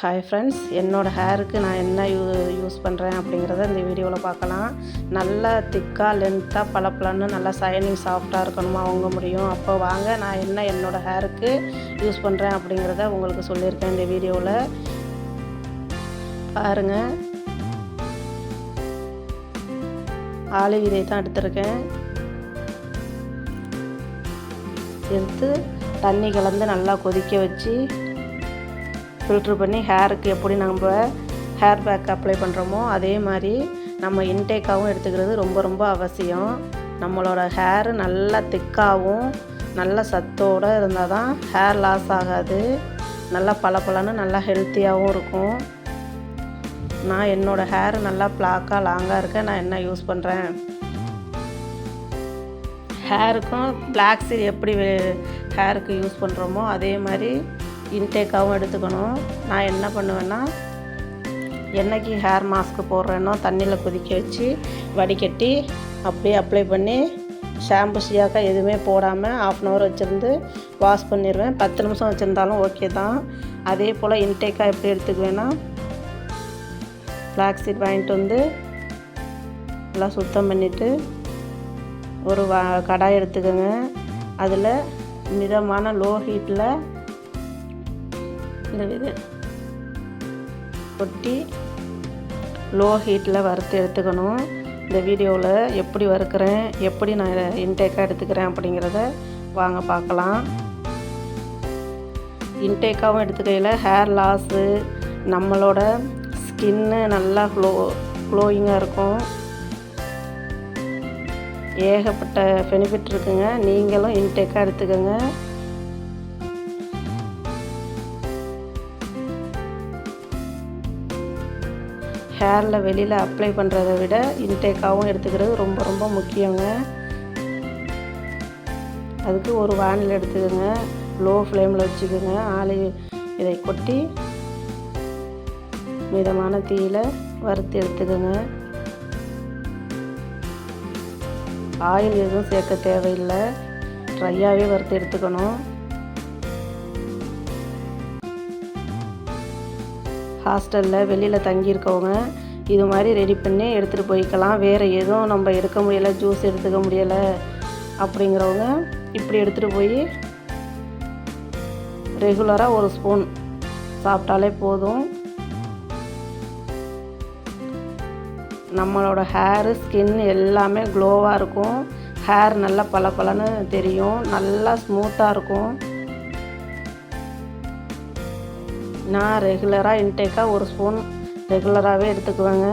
Hi friends என்னோடய ஹேருக்கு நான் என்ன யூ யூஸ் பண்ணுறேன் அப்படிங்கிறத இந்த வீடியோவில் பார்க்கலாம். நல்லா திக்காக லென்த்தாக பளபளன்னு நல்லா சைனிங் சாஃப்டாக இருக்கணுமா அவங்க முடியும். அப்போ வாங்க நான் என்ன என்னோடய ஹேருக்கு யூஸ் பண்ணுறேன் அப்படிங்கிறத உங்களுக்கு சொல்லியிருக்கேன் இந்த வீடியோவில் பாருங்கள் ஆலிவ் விதை தான் எடுத்திருக்கேன். எடுத்து தண்ணி கலந்து நல்லா கொதிக்க வச்சு ஃபில்ட்ரு பண்ணி ஹேருக்கு எப்படி நம்ம ஹேர் பேக் அப்ளை பண்ணுறோமோ அதே மாதிரி நம்ம இன்டேக்காகவும் எடுத்துக்கிறது ரொம்ப ரொம்ப அவசியம். நம்மளோட ஹேர் நல்லா திக்காகவும் நல்ல சத்தோடு இருந்தால் தான் ஹேர் லாஸ் ஆகாது. நல்லா பளபளன்னு நல்லா ஹெல்த்தியாகவும் இருக்கும். நான் என்னோடய ஹேர் நல்லா பிளாக்காக லாங்காக இருக்க நான் என்ன யூஸ் பண்ணுறேன் ஹேருக்கும் பிளாக் சீட் எப்படி ஹேருக்கு யூஸ் பண்ணுறோமோ அதே மாதிரி இன்டேக்காகவும் எடுத்துக்கணும். நான் என்ன பண்ணுவேன்னா என்னைக்கு ஹேர் மாஸ்க்கு போடுறேனோ தண்ணியில் கொதிக்க வச்சு வடிகட்டி அப்படியே அப்ளை பண்ணி ஷாம்பு ஷியாக்கா எதுவுமே போடாமல் ஆஃப் அன் ஹவர் வச்சுருந்து வாஷ் பண்ணிடுவேன் பத்து நிமிஷம் வச்சுருந்தாலும் ஓகே தான். அதே போல் இன்டேக்காக எப்படி எடுத்துக்குவேன்னா ஃப்ளாக் சீட் வாங்கிட்டு வந்து நல்லா சுத்தம் பண்ணிவிட்டு ஒரு வா கடாய் எடுத்துக்கோங்க. அதில் மிதமான லோ ஹீட்டில் இந்த இது. கொட்டி லோ ஹீட்டில் வறுத்து எடுத்துக்கணும். இந்த வீடியோவில் எப்படி வறுக்கிறேன் எப்படி நான் இன்டேக்காக எடுத்துக்கிறேன் அப்படிங்கிறத வாங்க பார்க்கலாம். இன்டேக்காகவும் எடுத்துக்கையில் ஹேர் லாஸு நம்மளோட ஸ்கின்னு நல்லா க்ளோ க்ளோயிங்காக இருக்கும். ஏகப்பட்ட பெனிஃபிட் இருக்குங்க. நீங்களும் இன்டேக்காக எடுத்துக்கோங்க. ஹேரில் வெளியில் அப்ளை பண்ணுறதை விட இன்டேக்காகவும் எடுத்துக்கிறது ரொம்ப ரொம்ப முக்கியங்க. அதுக்கு ஒரு வானில் எடுத்துக்கோங்க. லோ ஃப்ளேமில் வச்சுக்கோங்க. ஆளி இதை கொட்டி மிதமான தீயில் வறுத்து எடுத்துக்கோங்க. ஆயில் எதுவும் சேர்க்க தேவையில்லை. ட்ரையாகவே வறுத்து எடுத்துக்கணும். ஹாஸ்டலில் வெளியில் தங்கியிருக்கவங்க இது மாதிரி ரெடி பண்ணி எடுத்துகிட்டு போய்க்கலாம். வேறு எதுவும் நம்ம எடுக்க முடியலை ஜூஸ் எடுத்துக்க முடியலை அப்படிங்கிறவங்க இப்படி எடுத்துகிட்டு போய் ரெகுலராக ஒரு ஸ்பூன் சாப்பிட்டாலே போதும். நம்மளோட ஹேரு ஸ்கின் எல்லாமே க்ளோவாக இருக்கும். ஹேர் நல்லா பளபளன்னு தெரியும். நல்லா ஸ்மூத்தாக இருக்கும். நான் ரெகுலராக இன்டேக்காக ஒரு ஸ்பூன் ரெகுலராகவே எடுத்துக்குவேங்க.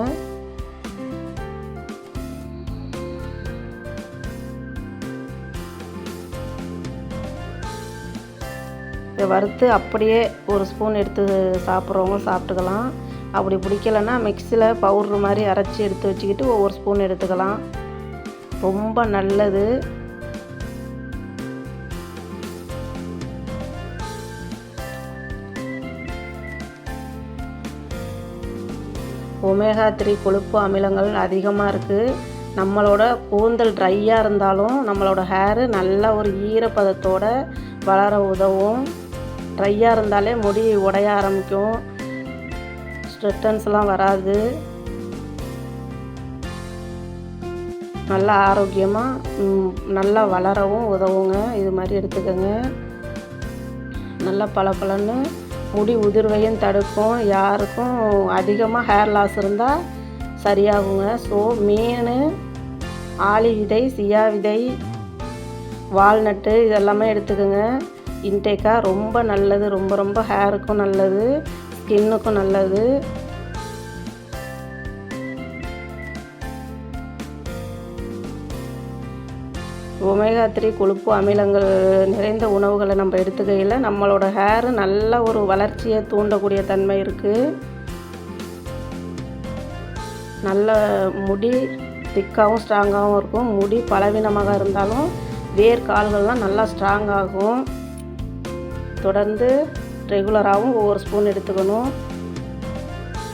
இதை வறுத்து அப்படியே ஒரு ஸ்பூன் எடுத்து சாப்பிட்றவங்க சாப்பிட்டுக்கலாம். அப்படி பிடிக்கலன்னா மிக்சியில் பவுட்ரு மாதிரி அரைச்சி எடுத்து வச்சுக்கிட்டு ஒவ்வொரு ஸ்பூன் எடுத்துக்கலாம். ரொம்ப நல்லது. ஒமேகா த்ரீ கொழுப்பு அமிலங்கள் அதிகமாக இருக்குது நம்மளோட கூந்தல் ட்ரையாக இருந்தாலும் நம்மளோட ஹேரு நல்ல ஒரு ஈரப்பதத்தோடு வளர உதவும். ட்ரையாக இருந்தாலே முடி உடைய ஆரம்பிக்கும். ஸ்ட்ரெட்டன்ஸ்லாம் வராது. நல்லா ஆரோக்கியமாக நல்லா வளரவும் உதவுங்க. இது மாதிரி எடுத்துக்கோங்க. நல்லா பளபளன்னு முடி உதிர்வையும் தடுக்கும் யாருக்கும் அதிகமாக ஹேர் லாஸ் இருந்தால் சரியாகுங்க. ஸோ மீன் ஆளி விதை சியா விதை வால்நட்டு இதெல்லாமே எடுத்துக்கோங்க. இன்டேக்காக ரொம்ப நல்லது. ரொம்ப ரொம்ப ஹேருக்கும் நல்லது. ஸ்கின்னுக்கும் நல்லது. ஒமேகா த்ரீ கொழுப்பு அமிலங்கள் நிறைந்த உணவுகளை நம்ம எடுத்துக்கையில் நம்மளோட ஹேரு நல்ல ஒரு வளர்ச்சியை தூண்டக்கூடிய தன்மை இருக்குது நல்ல முடி திக்காகவும் ஸ்ட்ராங்காகவும் இருக்கும். முடி பலவீனமாக இருந்தாலும் வேர் கால்கள்லாம் நல்லா ஸ்ட்ராங் ஆகும். தொடர்ந்து ரெகுலராகவும் ஒவ்வொரு ஸ்பூன் எடுத்துக்கணும்.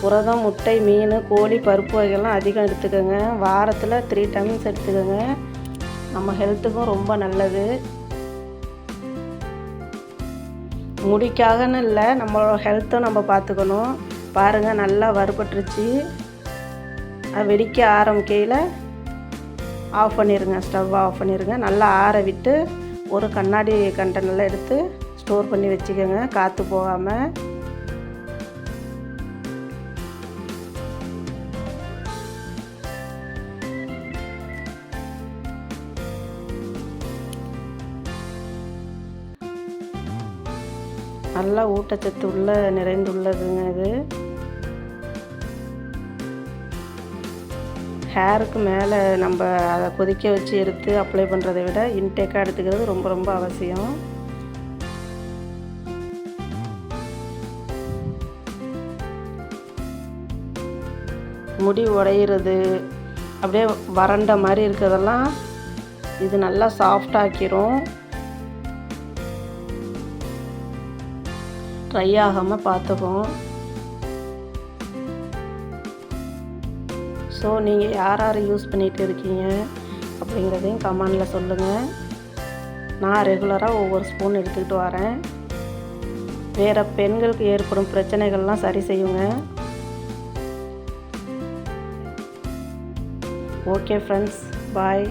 புரதம் முட்டை மீன் கோழி பருப்பு வகைகள்லாம் அதிகம் எடுத்துக்கோங்க. வாரத்தில் த்ரீ டைம்ஸ் எடுத்துக்கோங்க. நம்ம ஹெல்த்துக்கும் ரொம்ப நல்லது. முடிக்காகன்னு இல்லை நம்மளோட ஹெல்த்தும் நம்ம பார்த்துக்கணும். பாருங்கள் நல்லா வறுபட்டுருச்சு. அது வெடிக்க ஆரம்பிக்கையில் ஆஃப் பண்ணிடுங்க ஸ்டவ் ஆஃப் பண்ணிடுங்க நல்லா ஆற விட்டு ஒரு கண்ணாடி கண்டெய்னரில் எடுத்து ஸ்டோர் பண்ணி வச்சுக்கோங்க. காற்று போகாமல் நல்லா ஊட்டச்சத்து உள்ள நிறைந்துள்ளதுங்க இது. ஹேருக்கு மேலே நம்ம அதை கொதிக்க வச்சு எடுத்து அப்ளை பண்ணுறதை விட இன்டேக்காக எடுத்துக்கிறது ரொம்ப ரொம்ப அவசியம். முடி உடையிறது அப்படியே வறண்ட மாதிரி இருக்கிறதெல்லாம் இது நல்லா சாஃப்டாக்கிரும் ட்ரை ஆகாமல் பார்த்துக்கும் ஸோ நீங்கள் யார் யார் யூஸ் பண்ணிகிட்டு இருக்கீங்க அப்படிங்கிறதையும் கமெண்டில் சொல்லுங்கள் நான் ரெகுலராக ஒவ்வொரு ஸ்பூன் எடுத்துக்கிட்டு வரேன். வேறு பெண்களுக்கு ஏற்படும் பிரச்சனைகள்லாம் சரி செய்யுங்க. Okay friends bye